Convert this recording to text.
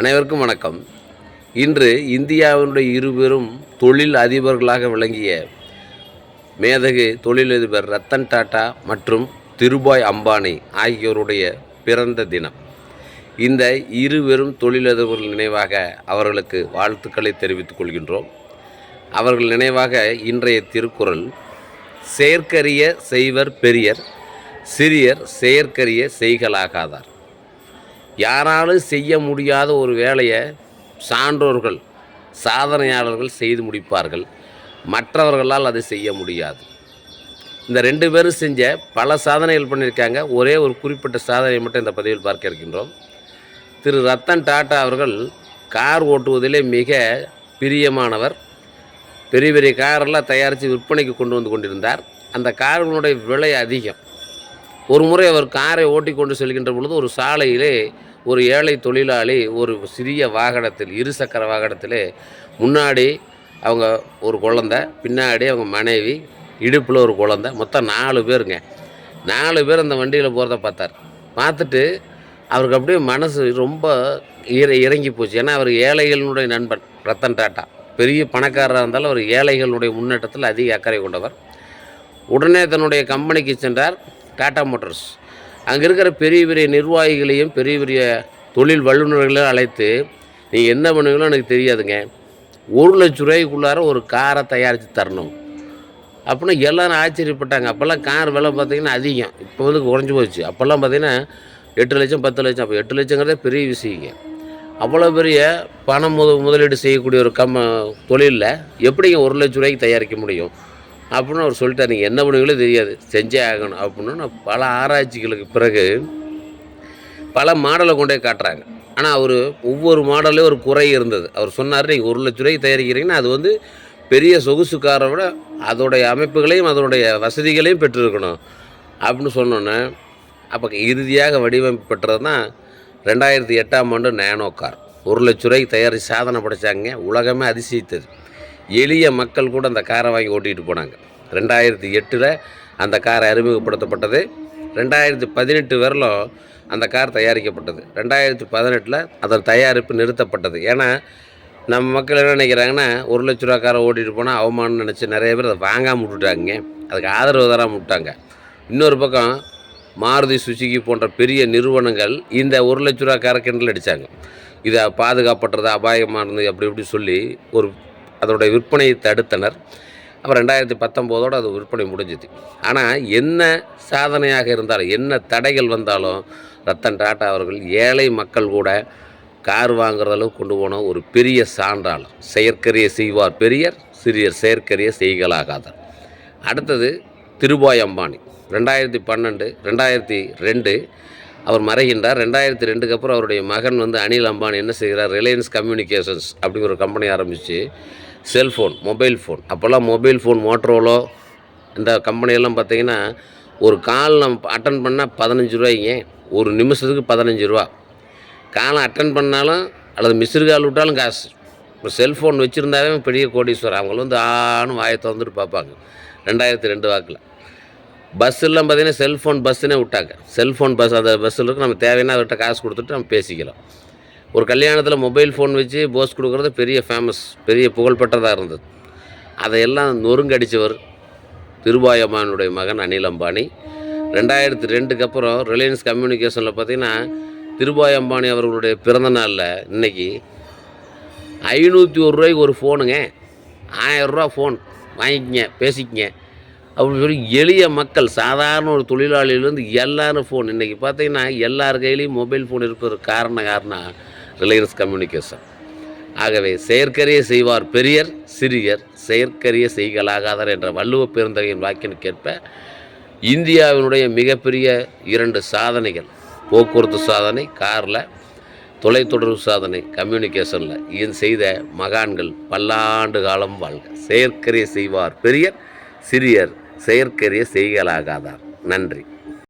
அனைவருக்கும் வணக்கம். இன்று இந்தியாவினுடைய இருபெரும் தொழில் அதிபர்களாக விளங்கிய மேதகு தொழிலதிபர் ரத்தன் டாட்டா மற்றும் திருபாய் அம்பானி ஆகியோருடைய பிறந்த தினம். இந்த இருபெரும் தொழிலதிபர்கள் நினைவாக அவர்களுக்கு வாழ்த்துக்களை தெரிவித்துக் கொள்கின்றோம். அவர்கள் நினைவாக இன்றைய திருக்குறள் செயற்கரிய செய்வர் பெரியர் சிறியர் செயற்கரிய செய்கலாகாதார் யாராலும் செய்ய முடியாத ஒரு வேலையை சான்றோர்கள் சாதனையாளர்கள் செய்து முடிப்பார்கள். மற்றவர்களால் அதை செய்ய முடியாது. இந்த ரெண்டு பேரும் செஞ்ச பல சாதனைகள் பண்ணியிருக்காங்க. ஒரே ஒரு குறிப்பிட்ட சாதனையை மட்டும் இந்த பதிவில் பார்க்க இருக்கின்றோம். திரு ரத்தன் டாட்டா அவர்கள் கார் ஓட்டுவதிலே மிக பிரியமானவர். பெரிய பெரிய காரெல்லாம் தயாரித்து விற்பனைக்கு கொண்டு வந்து கொண்டிருந்தார். அந்த கார்களுடைய விலை அதிகம். ஒரு முறை அவர் காரை ஓட்டிக்கொண்டு செல்கின்ற பொழுது ஒரு சாலையிலே ஒரு ஏழை தொழிலாளி ஒரு சிறிய வாகனத்தில் இருசக்கர வாகனத்திலே முன்னாடி அவங்க ஒரு குழந்த பின்னாடி அவங்க மனைவி இடுப்பில் ஒரு குழந்த மொத்தம் நாலு பேருங்க. நாலு பேர் அந்த வண்டியில் போகிறத பார்த்தார். பார்த்துட்டு அவருக்கு அப்படியே மனசு ரொம்ப இற இறங்கி போச்சு. ஏன்னா அவர் ஏழைகளினுடைய நண்பன் ரத்தன் டாட்டா. பெரிய பணக்காரராக இருந்தாலும் அவர் ஏழைகளுடைய முன்னேற்றத்தில் அதிக அக்கறை கொண்டவர். உடனே தன்னுடைய கம்பெனிக்கு சென்றார். டாடா மோட்டார்ஸ். அங்கே இருக்கிற பெரிய பெரிய நிர்வாகிகளையும் பெரிய பெரிய தொழில் வல்லுநர்களையும் அழைத்து நீங்கள் என்ன பண்ணுவீங்களோ எனக்கு தெரியாதுங்க. ஒரு லட்ச ரூபாய்க்குள்ளார ஒரு காரை தயாரித்து தரணும். அப்படின்னு எல்லாரும் ஆச்சரியப்பட்டாங்க. அப்போல்லாம் கார் விலை பார்த்தீங்கன்னா அதிகம். இப்போ வந்து குறைஞ்சி போச்சு. அப்போல்லாம் பார்த்தீங்கன்னா எட்டு லட்சம் பத்து லட்சம். அப்போ எட்டு லட்சங்கிறதே பெரிய விஷயங்க. அவ்வளோ பெரிய பணம் முத முதலீடு செய்யக்கூடிய ஒரு கம்ம தொழிலில் எப்படிங்க ஒரு லட்ச ரூபாய்க்கு தயாரிக்க முடியும்? அப்படின்னு அவர் சொல்லிட்டார். நீங்கள் என்ன பண்ணுவீங்களோ தெரியாது. செஞ்சே ஆகணும் அப்படின்னு பல ஆராய்ச்சிகளுக்கு பிறகு பல மாடலை கொண்டே காட்டுறாங்க. ஆனால் அவர் ஒவ்வொரு மாடல்லையும் ஒரு குறை இருந்தது. அவர் சொன்னார் நீங்கள் ஒரு லட்ச ரூபாய்க்கு தயாரிக்கிறீங்கன்னா அது வந்து பெரிய சொகுசுக்காரை விட அதோடைய அமைப்புகளையும் அதனுடைய வசதிகளையும் பெற்றிருக்கணும். அப்படின்னு சொன்னோன்னே அப்போ இறுதியாக வடிவமைப்பு பெற்றது தான் ரெண்டாயிரத்தி எட்டாம் ஆண்டு நேனோ கார். ஒரு லட்ச ரூபாய்க்கு தயாரித்து சாதனை படைச்சாங்க. உலகமே அதிசயித்தது. எளிய மக்கள் கூட அந்த காரை வாங்கி ஓட்டிகிட்டு போனாங்க. ரெண்டாயிரத்தி எட்டில் அந்த காரை அறிமுகப்படுத்தப்பட்டது. ரெண்டாயிரத்தி பதினெட்டு வரலும் அந்த கார் தயாரிக்கப்பட்டது. ரெண்டாயிரத்தி பதினெட்டில் அதன் தயாரிப்பு நிறுத்தப்பட்டது. ஏன்னா நம்ம மக்கள் என்ன நினைக்கிறாங்கன்னா ஒரு லட்ச ரூபா காரை ஓட்டிகிட்டு போனால் அவமானம்னு நினச்சி நிறைய பேர் அதை வாங்காமல் விட்டுட்டாங்க. அதுக்கு ஆதரவு தராமல் விட்டாங்க. இன்னொரு பக்கம் மாருதி சுசுகி போன்ற பெரிய நிறுவனங்கள் இந்த ஒரு லட்ச ரூபா காரை கிண்டல் அடித்தாங்க இதை பாதுகாப்பற்றது அபாயமானது அப்படி இப்படி சொல்லி ஒரு அதோடய விற்பனையை தடுத்தனர். அப்புறம் ரெண்டாயிரத்தி பத்தொம்போதோடு அது விற்பனை முடிஞ்சுது. ஆனால் என்ன சாதனையாக இருந்தாலும் என்ன தடைகள் வந்தாலும் ரத்தன் டாட்டா அவர்கள் ஏழை மக்கள் கூட கார் வாங்குற அளவுக்கு கொண்டு போன ஒரு பெரிய சான்றாளர் செயற்கரிய செய்வார் பெரியர் சிறியர் செயற்கரிய செய்களாகாதார். அடுத்தது திருபாய் அம்பானி. ரெண்டாயிரத்தி பன்னெண்டு ரெண்டாயிரத்தி ரெண்டு அவர் மறைகின்றார். ரெண்டாயிரத்தி ரெண்டுக்கு அப்புறம் அவருடைய மகன் வந்து அனில் அம்பானி என்ன செய்கிறார்? ரிலையன்ஸ் கம்யூனிகேஷன்ஸ் அப்படிங்கிற ஒரு கம்பெனி ஆரம்பித்து செல்ஃபோன் மொபைல் ஃபோன். அப்போல்லாம் மொபைல் ஃபோன் மோட்ரோலோ இந்த கம்பெனியெல்லாம் பார்த்தீங்கன்னா ஒரு கால் நம்ம அட்டன் பண்ணால் பதினஞ்சு ரூபாய்ங்க. ஒரு நிமிஷத்துக்கு பதினஞ்சு ரூபா. காலம் அட்டன் பண்ணாலும் அல்லது மிஸ்ரு கால் விட்டாலும் காசு. இப்போ செல்ஃபோன் வச்சுருந்தாவே பெரிய கோடீஸ்வரர். அவங்களும் வந்து ஆணும் வாயை திறந்துட்டு பார்ப்பாங்க. ரெண்டாயிரத்தி ரெண்டு வாக்கில். பஸ்ஸெல்லாம் பார்த்தீங்கன்னா செல்ஃபோன் பஸ்ஸுனே விட்டாங்க. செல்ஃபோன் பஸ் அந்த பஸ்ஸில் இருக்கு. நம்ம தேவைன்னா அவர்கிட்ட காசு கொடுத்துட்டு நம்ம பேசிக்கலாம். ஒரு கல்யாணத்தில் மொபைல் ஃபோன் வச்சு போஸ் கொடுக்குறது பெரிய ஃபேமஸ் பெரிய புகழ்பெற்றதாக இருந்தது. அதையெல்லாம் நொறுங்கடித்தவர் திருபாயம்மானுடைய மகன் அனில் அம்பானி. ரெண்டாயிரத்தி ரெண்டுக்கு அப்புறம் ரிலையன்ஸ் கம்யூனிகேஷனில் பார்த்தீங்கன்னா திருபாய் அம்பானி அவர்களுடைய பிறந்த நாளில் இன்றைக்கி ஐநூற்றி ஒரு ரூபாய்க்கு ஒரு ஃபோனுங்க ஆயரூவா ஃபோன் வாங்கிக்கங்க பேசிக்கங்க. அப்படின்னு சொல்லி எளிய மக்கள் சாதாரண ஒரு தொழிலாளியிலேருந்து எல்லாரும் ஃபோன் இன்றைக்கி பார்த்தீங்கன்னா எல்லார் கையிலையும் மொபைல் ஃபோன் இருக்கிற காரணம் யாருன்னா ரிலையன்ஸ் கம்யூனிகேஷன். ஆகவே செயற்கரிய செய்வார் பெரியர் சிறியர் செயற்கரிய செய்கலாகாதர் என்ற வள்ளுவ பெருந்தகையின் வாக்கினுக்கேற்ப இந்தியாவினுடைய மிகப்பெரிய இரண்டு சாதனைகள் போக்குவரத்து சாதனை காரில் தொலைத்தொடர்பு சாதனை கம்யூனிகேஷனில் இது செய்த மகான்கள் பல்லாண்டு காலம் வாழ்க. செயற்கரிய செய்வார் பெரியர் சிறியர் செயற்கரிய செய்கலாகாதார். நன்றி.